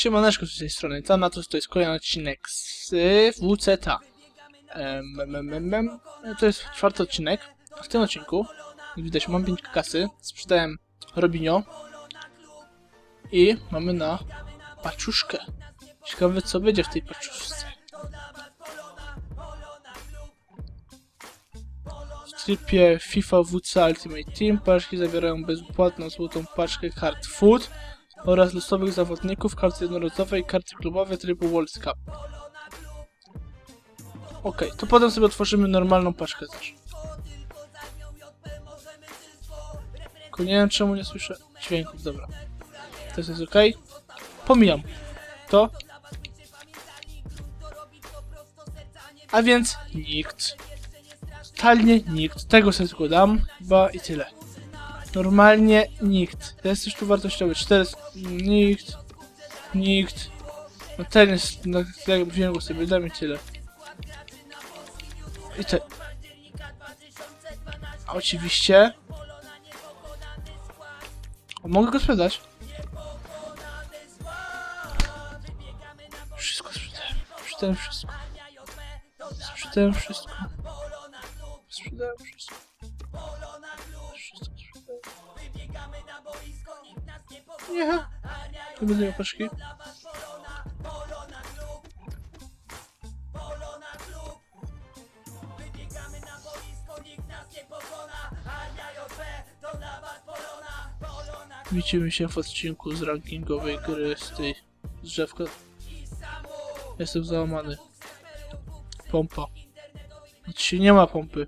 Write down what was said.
Siemaneczko z tej strony, tam na to, to jest kolejny odcinek z WCTA. To jest czwarty odcinek. W tym odcinku, jak widać, mam 5 kasy, sprzedałem Robinio i mamy na paczuszkę. Ciekawe co będzie w tej paczuszce. W trybie FIFA WC Ultimate Team paczki zawierają bezpłatną złotą paczkę kart Food oraz losowych zawodników, karty jednorazowej, karty klubowe trybu World Cup. Okej, to potem sobie otworzymy normalną paczkę też. Tylko nie wiem czemu nie słyszę dźwięków, dobra. To jest ok. Pomijam to. A więc nikt. Totalnie nikt. Tego sobie tylko dam, chyba i tyle. Normalnie nikt. To jest już tu wartościowy. 4. Nikt. Nikt. No ten jest. No, jak wziąłem go sobie, dam i tyle. I te. Oczywiście. Mogę go sprzedać. Wszystko sprzedałem. Sprzedałem wszystko. Sprzedałem wszystko. Sprzedałem wszystko. Wszystko sprzedałem. Nie. Nie będę miał paczki. Widzimy się w odcinku z rankingowej gry z tej drzewka. Jestem załamany. Pompa. Znaczy nie ma pompy.